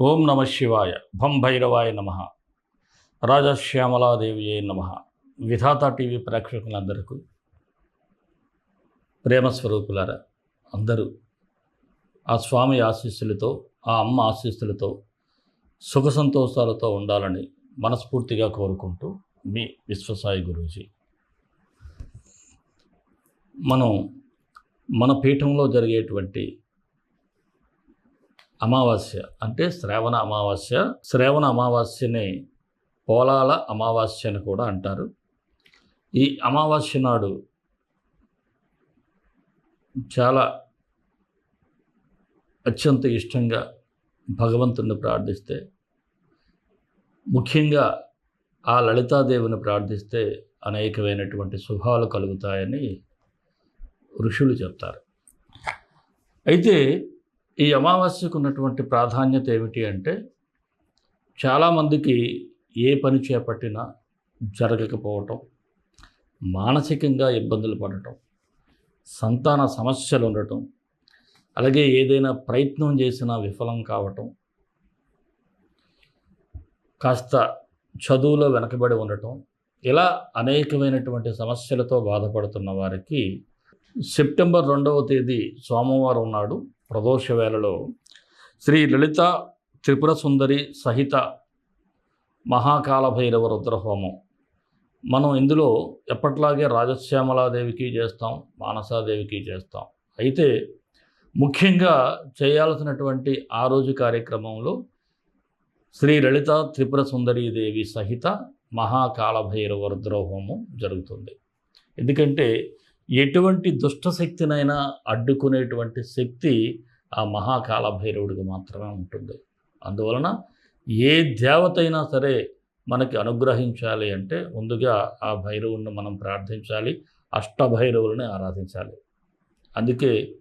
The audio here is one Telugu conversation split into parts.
ఓం నమ శివాయ. భం భైరవాయ నమ. రాజశ్యామలాదేవియే నమ. విధాత టీవీ ప్రేక్షకులందరికీ ప్రేమ స్వరూపులారా అందరూ ఆ స్వామి ఆశీస్సులతో ఆ అమ్మ ఆశీస్సులతో సుఖ సంతోషాలతో ఉండాలని మనస్ఫూర్తిగా కోరుకుంటూ మీ విశ్వసాయి గురూజీ. మనం మన పీఠంలో జరిగేటువంటి అమావాస్య అంటే శ్రావణ అమావాస్య. శ్రావణ అమావాస్యని పోలాల అమావాస్య అని కూడా అంటారు. ఈ అమావాస్య నాడు చాలా అత్యంత ఇష్టంగా భగవంతుణ్ణి ప్రార్థిస్తే ముఖ్యంగా ఆ లలితాదేవిని ప్రార్థిస్తే అనేకమైనటువంటి శుభాలు కలుగుతాయని ఋషులు చెప్తారు. అయితే ఈ అమావాస్యకు ఉన్నటువంటి ప్రాధాన్యత ఏమిటి అంటే చాలామందికి ఏ పని చేపట్టినా జరగకపోవటం మానసికంగా ఇబ్బందులు పడటం సంతాన సమస్యలు ఉండటం అలాగే ఏదైనా ప్రయత్నం చేసినా విఫలం కావటం కాస్త చదువులో వెనకబడి ఉండటం ఇలా అనేకమైనటువంటి సమస్యలతో బాధపడుతున్న వారికి సెప్టెంబర్ రెండవ తేదీ సోమవారం నాడు ప్రదోష వేళలో శ్రీ లలిత త్రిపుర సుందరి సహిత మహాకాల భైరవ రుద్రహోమం. మనం ఇందులో ఎప్పట్లాగే రాజశ్యామలాదేవికి చేస్తాం మానసాదేవికి చేస్తాం. అయితే ముఖ్యంగా చేయాల్సినటువంటి ఆ రోజు కార్యక్రమంలో శ్రీ లలిత త్రిపుర సుందరీదేవి సహిత మహాకాలభైరవ రుద్రహోమం జరుగుతుంది. ఎందుకంటే ఎటువంటి దుష్టశక్తినైనా అడ్డుకునేటువంటి శక్తి ఆ మహాకాల భైరవుడికి మాత్రమే ఉంటుంది. అందువలన ఏ దేవత అయినా సరే మనకి అనుగ్రహించాలి అంటే ముందుగా ఆ భైరవుడిని మనం ప్రార్థించాలి అష్టభైరవులని ఆరాధించాలి. అందుకే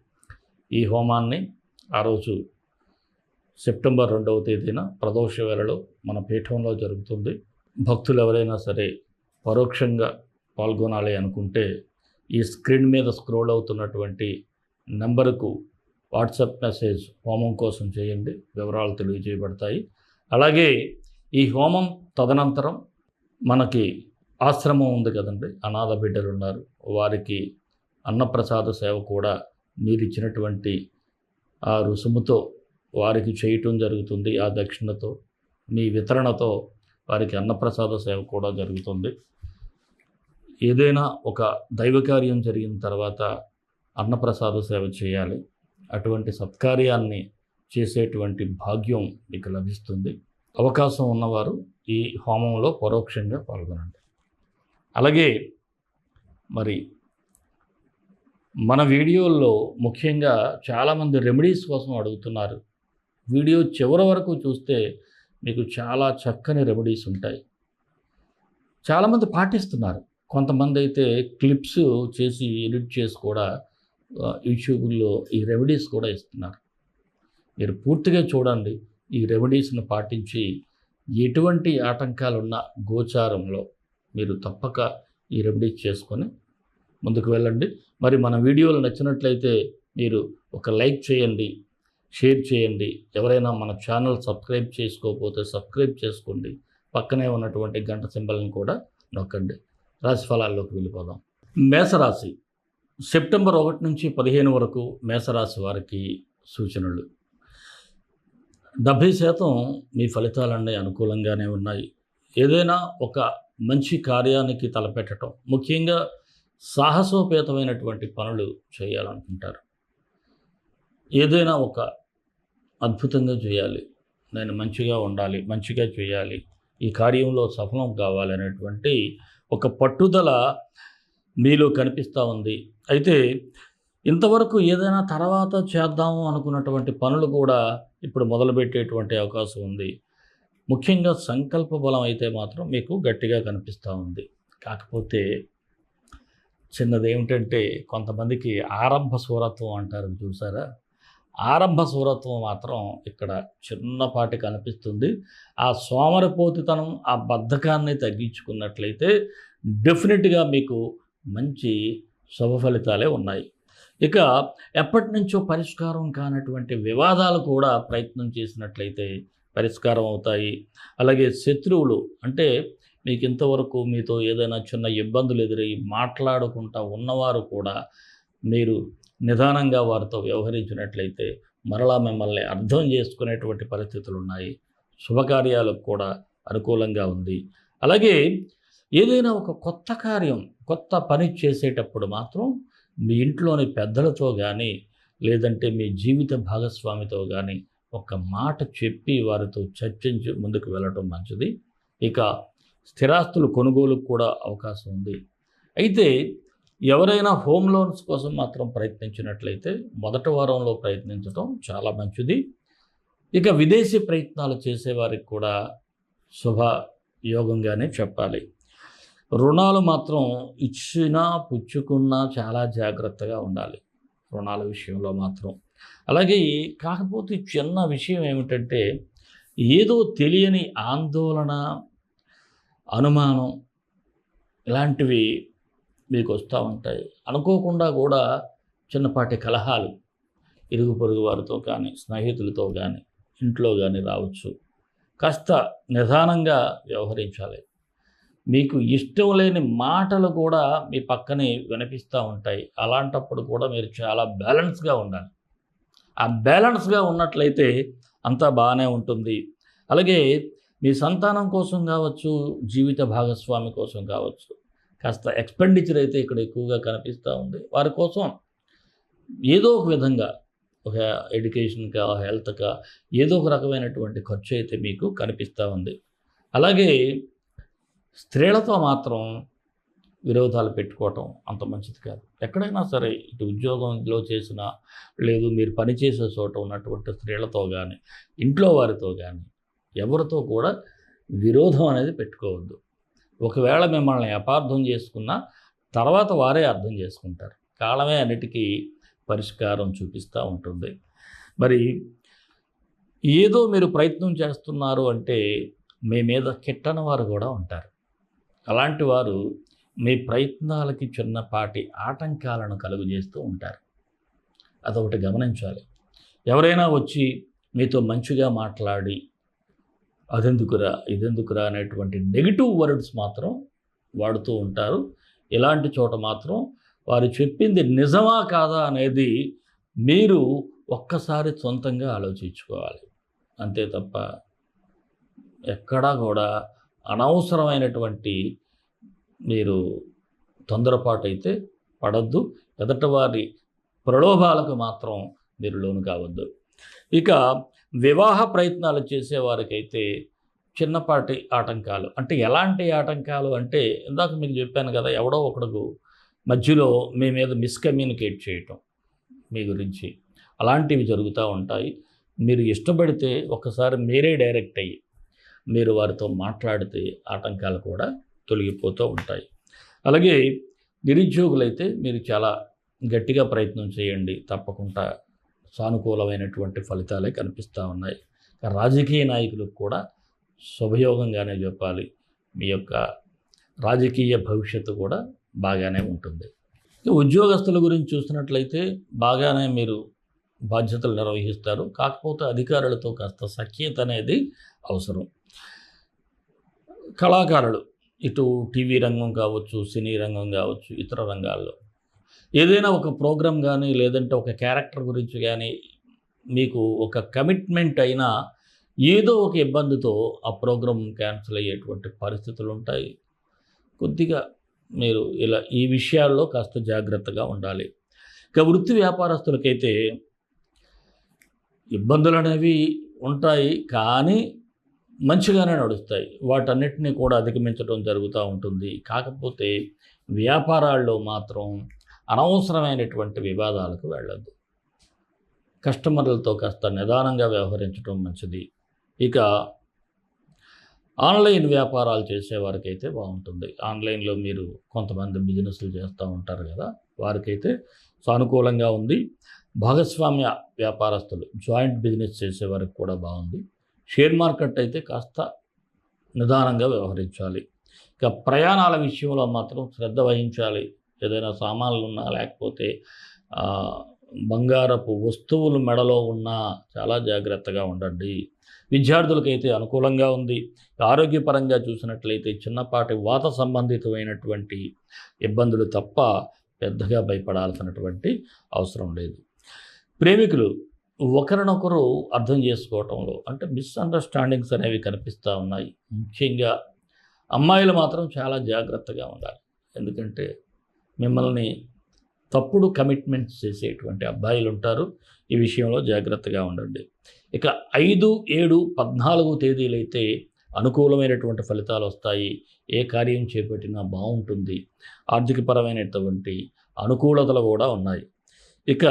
ఈ హోమాన్ని ఆ రోజు సెప్టెంబర్ రెండవ తేదీన ప్రదోష వేళలో మన పీఠంలో జరుగుతుంది. భక్తులు ఎవరైనా సరే పరోక్షంగా పాల్గొనాలి అనుకుంటే ఈ స్క్రీన్ మీద స్క్రోల్ అవుతున్నటువంటి నెంబర్కు వాట్సాప్ మెసేజ్ హోమం కోసం చేయండి. వివరాలు తెలియజేయబడతాయి. అలాగే ఈ హోమం తదనంతరం మనకి ఆశ్రమం ఉంది కదండి. అనాథ బిడ్డలు ఉన్నారు. వారికి అన్నప్రసాద సేవ కూడా మీరు ఇచ్చినటువంటి ఆ రుసుముతో వారికి చేయటం జరుగుతుంది. ఆ దక్షిణతో మీ వితరణతో వారికి అన్నప్రసాద సేవ కూడా జరుగుతుంది. ఏదైనా ఒక దైవకార్యం జరిగిన తర్వాత అన్నప్రసాద సేవ చేయాలి. అటువంటి సత్కార్యాన్ని చేసేటువంటి భాగ్యం మీకు లభిస్తుంది. అవకాశం ఉన్నవారు ఈ హోమంలో పరోక్షంగా పాల్గొనండి. అలాగే మరి మన వీడియోల్లో ముఖ్యంగా చాలామంది రెమెడీస్ కోసం అడుగుతున్నారు. వీడియో చివరి వరకు చూస్తే మీకు చాలా చక్కని రెమెడీస్ ఉంటాయి. చాలామంది పాటిస్తున్నారు. కొంతమంది అయితే క్లిప్స్ చేసి ఎడిట్ చేసి కూడా యూట్యూబ్లో ఈ రెమెడీస్ కూడా ఇస్తున్నారు. మీరు పూర్తిగా చూడండి ఈ రెమెడీస్ను పాటించి ఎటువంటి ఆటంకాలు ఉన్న గోచారంలో మీరు తప్పక ఈ రెమెడీస్ చేసుకొని ముందుకు వెళ్ళండి. మరి మన వీడియోలు నచ్చినట్లయితే మీరు ఒక లైక్ చేయండి షేర్ చేయండి. ఎవరైనా మన ఛానల్ సబ్స్క్రైబ్ చేసుకోకపోతే సబ్స్క్రైబ్ చేసుకోండి. పక్కనే ఉన్నటువంటి గంట సింబల్ని కూడా నొక్కండి. రాశి ఫలాల్లోకి వెళ్ళిపోదాం. మేషరాశి. సెప్టెంబర్ ఒకటి నుంచి పదిహేను వరకు మేషరాశి వారికి సూచనలు. డెబ్భై శాతం మీ ఫలితాలన్నీ అనుకూలంగానే ఉన్నాయి. ఏదైనా ఒక మంచి కార్యానికి తలపెట్టడం ముఖ్యంగా సాహసోపేతమైనటువంటి పనులు చేయాలనుకుంటారు. ఏదైనా ఒక అద్భుతంగా చేయాలి. నేను మంచిగా ఉండాలి మంచిగా చేయాలి ఈ కార్యంలో సఫలం కావాలనేటువంటి ఒక పట్టుదల మీలో కనిపిస్తూ ఉంది. అయితే ఇంతవరకు ఏదైనా తర్వాత చేద్దాము అనుకున్నటువంటి పనులు కూడా ఇప్పుడు మొదలుపెట్టేటువంటి అవకాశం ఉంది. ముఖ్యంగా సంకల్ప బలం అయితే మాత్రం మీకు గట్టిగా కనిపిస్తూ ఉంది. కాకపోతే చిన్నది ఏమిటంటే కొంతమందికి ఆరంభ స్వరత్వం అంటారు చూసారా? ఆరంభ సూరత్వం మాత్రం ఇక్కడ చిన్నపాటి కనిపిస్తుంది. ఆ సోమరపోతితనం ఆ బద్ధకాన్ని తగ్గించుకున్నట్లయితే డెఫినెట్గా మీకు మంచి శుభ ఫలితాలే ఉన్నాయి. ఇక ఎప్పటి నుంచో పరిష్కారం కానటువంటి వివాదాలు కూడా ప్రయత్నం చేసినట్లయితే పరిష్కారం అవుతాయి. అలాగే శత్రువులు అంటే మీకు ఇంతవరకు మీతో ఏదైనా చిన్న ఇబ్బందులు ఎదురై మాట్లాడుకుంటా ఉన్నవారు కూడా మీరు నిదానంగా వారితో వ్యవహరించినట్లయితే మరలా మిమ్మల్ని అర్థం చేసుకునేటువంటి పరిస్థితులు ఉన్నాయి శుభకార్యాలకు కూడా అనుకూలంగా ఉంది. అలాగే ఏదైనా ఒక కొత్త కార్యం కొత్త పని చేసేటప్పుడు మాత్రం మీ ఇంట్లోని పెద్దలతో కానీ లేదంటే మీ జీవిత భాగస్వామితో కానీ ఒక మాట చెప్పి వారితో చర్చించి ముందుకు వెళ్ళటం మంచిది. ఇక స్థిరాస్తులు కొనుగోలుకు కూడా అవకాశం ఉంది. అయితే ఎవరైనా హోమ్ లోన్స్ కోసం మాత్రం ప్రయత్నించినట్లయితే మొదటి వారంలో ప్రయత్నించడం చాలా మంచిది. ఇక విదేశీ ప్రయత్నాలు చేసేవారికి కూడా శుభ యోగంగానే చెప్పాలి. రుణాలు మాత్రం ఇచ్చినా పుచ్చుకున్నా చాలా జాగ్రత్తగా ఉండాలి. రుణాల విషయంలో మాత్రం. అలాగే కాకపోతే చిన్న విషయం ఏమిటంటే ఏదో తెలియని ఆందోళన అనుమానం ఇలాంటివి మీకు వస్తూ ఉంటాయి. అనుకోకుండా కూడా చిన్నపాటి కలహాలు ఇరుగు పొరుగు వారితో కానీ స్నేహితులతో కానీ ఇంట్లో కానీ రావచ్చు. కాస్త నిదానంగా వ్యవహరించాలి. మీకు ఇష్టం లేని మాటలు కూడా మీ పక్కనే వినిపిస్తూ ఉంటాయి. అలాంటప్పుడు కూడా మీరు చాలా బ్యాలెన్స్గా ఉండాలి. ఆ బ్యాలెన్స్గా ఉన్నట్లయితే అంతా బాగానే ఉంటుంది. అలాగే మీ సంతానం కోసం కావచ్చు జీవిత భాగస్వామి కోసం కావచ్చు కాస్త ఎక్స్పెండిచర్ అయితే ఇక్కడ ఎక్కువగా కనిపిస్తూ ఉంది. వారి కోసం ఏదో ఒక విధంగా ఒక ఎడ్యుకేషన్కా హెల్త్కా ఏదో ఒక రకమైనటువంటి ఖర్చు అయితే మీకు కనిపిస్తూ ఉంది. అలాగే స్త్రీలతో మాత్రం విరోధాలు పెట్టుకోవటం అంత మంచిది కాదు. ఎక్కడైనా సరే ఇటు ఉద్యోగంలో చేసిన లేదు మీరు పనిచేసే చోట ఉన్నటువంటి స్త్రీలతో కానీ ఇంట్లో వారితో కానీ ఎవరితో కూడా విరోధం అనేది పెట్టుకోవద్దు. ఒకవేళ మిమ్మల్ని అపార్థం చేసుకున్నా తర్వాత వారే అర్థం చేసుకుంటారు. కాలమే అన్నిటికీ పరిష్కారం చూపిస్తూ ఉంటుంది. మరి ఏదో మీరు ప్రయత్నం చేస్తున్నారు అంటే మీ మీద కిట్టని వారు కూడా ఉంటారు. అలాంటి వారు మీ ప్రయత్నాలకి చిన్నపాటి ఆటంకాలను కలుగు చేస్తూ ఉంటారు. అదొకటి గమనించాలి. ఎవరైనా వచ్చి మీతో మంచిగా మాట్లాడి అదెందుకురా ఇదెందుకురా అనేటువంటి నెగిటివ్ వర్డ్స్ మాత్రం వాడుతూ ఉంటారు. ఇలాంటి చోట మాత్రం వారు చెప్పింది నిజమా కాదా అనేది మీరు ఒక్కసారి సొంతంగా ఆలోచించుకోవాలి. అంతే తప్ప ఎక్కడా కూడా అనవసరమైనటువంటి మీరు తొందరపాటు అయితే పడద్దు. ఎదటవారి ప్రలోభాలకు మాత్రం మీరు లోను కావద్దు. ఇక వివాహ ప్రయత్నాలు చేసేవారికైతే చిన్నపాటి ఆటంకాలు. అంటే ఎలాంటి ఆటంకాలు అంటే ఇందాక మీకు చెప్పాను కదా ఎవడో ఒకడు మధ్యలో మీ మీద మిస్కమ్యూనికేట్ చేయటం మీ గురించి. అలాంటివి జరుగుతూ ఉంటాయి. మీరు ఇష్టపడితే ఒకసారి మీరే డైరెక్ట్ అయ్యి మీరు వారితో మాట్లాడితే ఆటంకాలు కూడా తొలగిపోతూ ఉంటాయి. అలాగే నిరుద్యోగులైతే మీరు చాలా గట్టిగా ప్రయత్నం చేయండి. తప్పకుండా సానుకూలమైనటువంటి ఫలితాలే కనిపిస్తూ ఉన్నాయి. రాజకీయ నాయకులకు కూడా శుభయోగంగానే చెప్పాలి. మీ యొక్క రాజకీయ భవిష్యత్తు కూడా బాగానే ఉంటుంది. ఉద్యోగస్తుల గురించి చూసినట్లయితే బాగానే మీరు బాధ్యతలు నిర్వహిస్తారు. కాకపోతే అధికారులతో కాస్త సఖ్యత అనేది అవసరం. కళాకారులు ఇటు టీవీ రంగం కావచ్చు సినీ రంగం కావచ్చు ఇతర రంగాల్లో ఏదైనా ఒక ప్రోగ్రామ్ కానీ లేదంటే ఒక క్యారెక్టర్ గురించి కానీ మీకు ఒక కమిట్మెంట్ అయినా ఏదో ఒక ఇబ్బందితో ఆ ప్రోగ్రామ్ క్యాన్సిల్ అయ్యేటువంటి పరిస్థితులు ఉంటాయి. కొద్దిగా మీరు ఇలా ఈ విషయాల్లో కాస్త జాగ్రత్తగా ఉండాలి. ఇక వృత్తి వ్యాపారస్తులకైతే ఇబ్బందులు అనేవి ఉంటాయి కానీ మంచిగానే నడుస్తాయి. వాటన్నిటిని కూడా అధిగమించడం జరుగుతూ ఉంటుంది. కాకపోతే వ్యాపారాల్లో మాత్రం అనవసరమైనటువంటి వివాదాలకు వెళ్ళద్దు. కస్టమర్లతో కాస్త నిదానంగా వ్యవహరించడం మంచిది. ఇక ఆన్లైన్ వ్యాపారాలు చేసేవారికైతే బాగుంటుంది. ఆన్లైన్లో మీరు కొంతమంది బిజినెస్లు చేస్తూ ఉంటారు కదా వారికైతే సానుకూలంగా ఉంది. భాగస్వామ్య వ్యాపారస్తులు జాయింట్ బిజినెస్ చేసేవారికి కూడా బాగుంది. షేర్ మార్కెట్ అయితే కాస్త నిదానంగా వ్యవహరించాలి. ఇక ప్రయాణాల విషయంలో మాత్రం శ్రద్ధ వహించాలి. ఏదైనా సామాన్లు ఉన్నా లేకపోతే బంగారపు వస్తువులు మెడలో ఉన్న చాలా జాగ్రత్తగా ఉండండి. విద్యార్థులకైతే అనుకూలంగా ఉంది. ఆరోగ్యపరంగా చూసినట్లయితే చిన్నపాటి వాత సంబంధితమైనటువంటి ఇబ్బందులు తప్ప పెద్దగా భయపడాల్సినటువంటి అవసరం లేదు. ప్రేమికులు ఒకరినొకరు అర్థం చేసుకోవటంలో అంటే మిస్అండర్స్టాండింగ్స్ అనేవి కనిపిస్తూ ఉన్నాయి. ముఖ్యంగా అమ్మాయిలు మాత్రం చాలా జాగ్రత్తగా ఉండాలి. ఎందుకంటే మిమ్మల్ని తప్పుడు కమిట్మెంట్స్ చేసేటువంటి అబ్బాయిలు ఉంటారు ఈ విషయంలో జాగ్రత్తగా ఉండండి. ఇక ఐదు ఏడు పద్నాలుగు తేదీలైతే అనుకూలమైనటువంటి ఫలితాలు వస్తాయి. ఏ కార్యం చేపట్టినా బాగుంటుంది. ఆర్థికపరమైనటువంటి అనుకూలతలు కూడా ఉన్నాయి. ఇక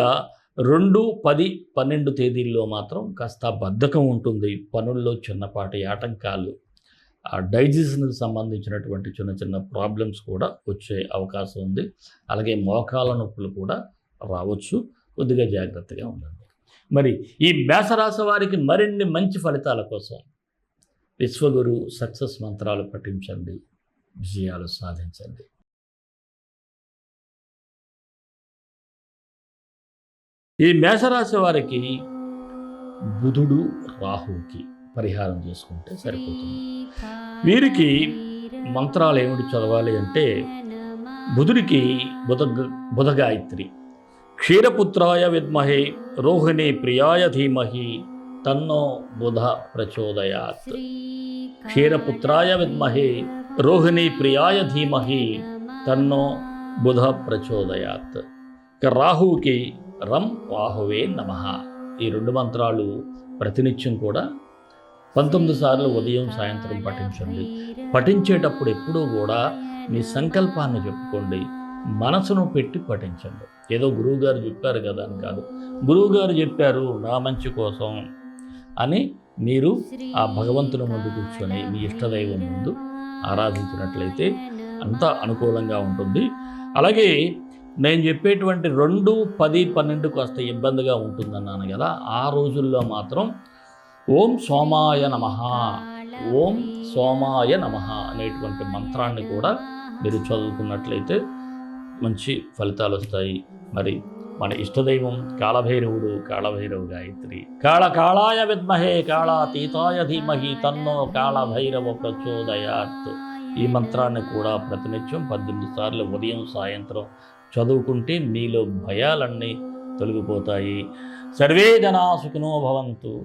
రెండు పది పన్నెండు తేదీల్లో మాత్రం కాస్త బద్ధకం ఉంటుంది. పనుల్లో చిన్నపాటి ఆటంకాలు. ఆ డైజెషన్కి సంబంధించినటువంటి చిన్న చిన్న ప్రాబ్లమ్స్ కూడా వచ్చే అవకాశం ఉంది. అలాగే మోకాల నొప్పులు కూడా రావచ్చు. కొద్దిగా జాగ్రత్తగా ఉండండి. మరి ఈ మేషరాశి వారికి మరిన్ని మంచి ఫలితాల కోసం విశ్వగురు సక్సెస్ మంత్రాలు పఠించండి. విజయాలు సాధించండి. ఈ మేషరాశి వారికి బుధుడు రాహువుకి పరిహారం చేసుకుంటే సరిపోతుంది. వీరికి మంత్రాలు ఏమిటి చదవాలి అంటే బుధుడికి బుధ బుధ గాయత్రి క్షీరపుత్రాయ విద్మహే రోహిణి ప్రియాయ ధీమహి తన్నో బుధ ప్రచోదయాత్. క్షీరపుత్రాయ విద్మహే రోహిణి ప్రియాయ ధీమహి తన్నో బుధ ప్రచోదయాత్. ఇక రాహువుకి రం రాహువే నమ. ఈ రెండు మంత్రాలు ప్రతినిత్యం కూడా పంతొమ్మిది సార్లు ఉదయం సాయంత్రం పఠించండి. పఠించేటప్పుడు ఎప్పుడూ కూడా మీ సంకల్పాన్ని చెప్పుకోండి. మనసును పెట్టి పఠించండి. ఏదో గురువుగారు చెప్పారు కదా అని కాదు. గురువుగారు చెప్పారు నా మంచి కోసం అని మీరు ఆ భగవంతుని ముందు కూర్చొని మీ ఇష్టదైవం ముందు ఆరాధించినట్లయితే అంతా అనుకూలంగా ఉంటుంది. అలాగే నేను చెప్పేటువంటి రెండు పది పన్నెండుకు వస్తే ఇబ్బందిగా ఉంటుందన్నాను కదా ఆ రోజుల్లో మాత్రం ఓం సోమాయ నమ. ఓం సోమాయ నమ అనేటువంటి మంత్రాన్ని కూడా మీరు చదువుకున్నట్లయితే మంచి ఫలితాలు వస్తాయి. మరి మన ఇష్టదైవం కాళభైరవుడు కాళభైరవ గాయత్రి. కాళ కాళాయ విద్మహే కాళాతీతాయ ధీమహి తన్నో కాళభైరవ ప్రచోదయాత్. ఈ మంత్రాన్ని కూడా ప్రతినిత్యం పద్దెనిమిది సార్లు ఉదయం సాయంత్రం చదువుకుంటే మీలో భయాలన్నీ తొలగిపోతాయి. సర్వే జనా సుఖినో భవంతు.